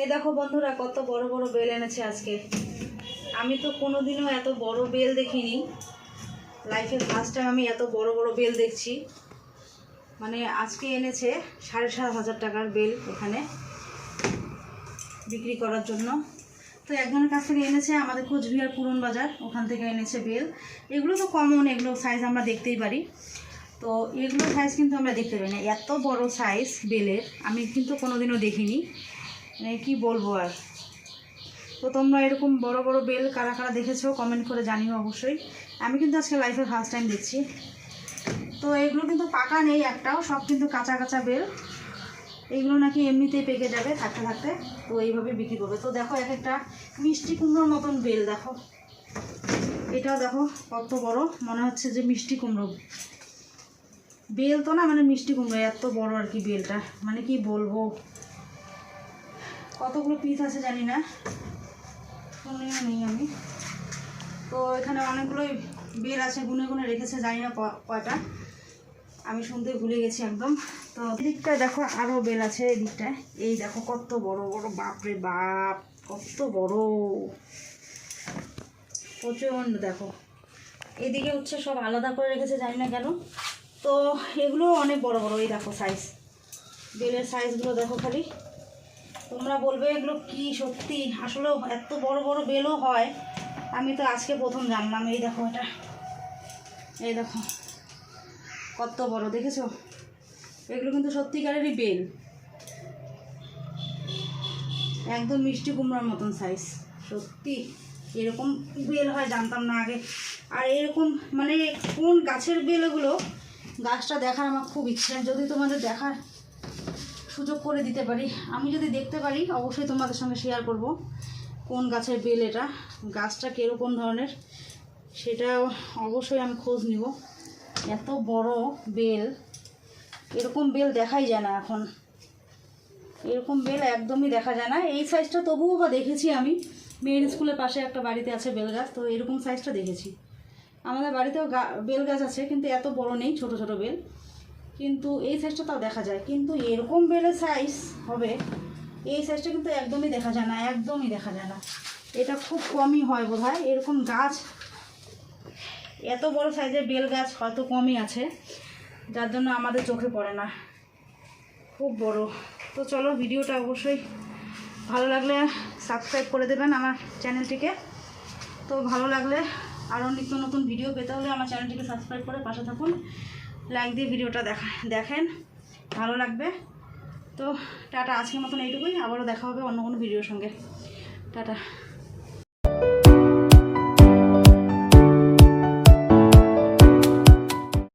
এই দেখো বন্ধুরা, কত বড় বড় বেল এনেছে আজকে। আমি তো কোনোদিনও এত বড় বেল দেখিনি। লাইফে ফার্স্ট টাইম আমি এত বড় বড় বেল দেখছি। মানে আজকে এনেছে সাড়ে সাত হাজার টাকার বেল এখানে বিক্রি করার জন্য। তো একজনের কাছ থেকে এনেছে আমাদের কোচবিহার পুরন বাজার, ওখান থেকে এনেছে বেল। এগুলো তো কমন এগুলো সাইজ আমরা দেখতেই পারি। তো এগুলো সাইজ কিন্তু আমরা দেখতে পাই না। এত বড় সাইজ বেলের, আমি কিন্তু কোনোদিনও দেখিনি। মানে কি বলব আর? তো তোমরা এরকম বড় বড় বেল কারা কারা দেখেছ কমেন্ট করে জানিও অবশ্যই। আমি কিন্তু আজকে লাইফে ফার্স্ট টাইম দেখছি। তো এগুলো কিন্তু পাকা নেই একটাও, সব কিন্তু কাঁচা কাঁচা বেল। এইগুলো নাকি এমনিতেই পেকে যাবে থাকতে থাকতে, তো এইভাবে বিক্রি করবে। তো দেখো এক একটা মিষ্টি কুমড়োর মতন বেল, দেখো। এটাও দেখো কত বড়, মনে হচ্ছে যে মিষ্টি কুমড়ো। বেল তো না মানে মিষ্টি কুমড়ো, এত বড় আর কি বেলটা। মানে কি বলব? কতগুলো পিস আছে জানি না। শুনেও নেই আমি। তো এখানে অনেকগুলোই বেল আছে, গুনে গুনে রেখেছে, জানি না কয়টা। আমি শুনতে ভুলে গেছি একদম। তো এদিকটায় দেখো আরও বেল আছে, এদিকটায়। এই দেখো কত বড় বড়, বাপরে বাপ, কত বড়। প্রচণ্ড দেখো। এদিকে হচ্ছে সব আলাদা করে রেখেছে, জানি না কেন। তো এগুলো অনেক বড় বড়, এই দেখো সাইজ বেলের সাইজগুলো দেখো খালি। তোমরা বলবে এগুলো কি সত্যি? আসলে এত বড় বড় বেলও হয়। আমি তো আজকে প্রথম জানলাম, এই দেখো এটা। এই দেখো, কত বড়, দেখেছ? এগুলো কিন্তু সত্যিকারেরই বেল। একদম মিষ্টি কুমড়ার মতন সাইজ সত্যি, এরকম বেল হয়, জানতাম না আগে। আর এরকম মানে কোন গাছের বেল এগুলো গাছটা দেখার আমার খুব ইচ্ছে। যদি তোমাদের দেখার সুযোগ করে দিতে পারি। আমি যদি দেখতে পারি, অবশ্যই তোমাদের সঙ্গে শেয়ার করব। কোন গাছের বেল এটা? গাছটা কীরকম ধরনের? সেটা অবশ্যই আমি খোঁজ নিব। এত বড় বেল, এরকম বেল দেখাই যায় না এখন। এরকম বেল একদমই দেখা যায় না। এই সাইজটা তবুও বা দেখেছি আমি। মেয়ের স্কুলের পাশে একটা বাড়িতে আছে বেল গাছ, তো এরকম সাইজটা দেখেছি। আমাদের বাড়িতেও গা- বেল গাছ আছে, কিন্তু এত বড় নেই, ছোট ছোট বেল। কিন্তু এই সাইজটা তাও দেখা যায়। কিন্তু এরকম বেলে সাইজ হবে, এই সাইজটা কিন্তু একদমই দেখা যায় না, একদমই দেখা যায় না। এটা খুব কমই হয় বোধ এরকম গাছ, এত বড় সাইজের বেল গাছ হয়তো কমই আছে, যার জন্য আমাদের চোখে পড়ে না। খুব বড়। তো চলো ভিডিওটা অবশ্যই ভালো লাগলে সাবস্ক্রাইব করে দেবেন আমার চ্যানেলটিকে তো ভালো লাগলে আরও নিত্য নতুন ভিডিও পেতে হলে আমার চ্যানেলটিকে সাবস্ক্রাইব করে পাশে থাকুন। লাইক দিয়ে ভিডিওটা দেখা, দেখেন, ভালো লাগবে। তো টাটা, আজকের মতন এইটুকুই, আবারও দেখা হবে অন্য কোনো ভিডিওর সঙ্গে। টাটা।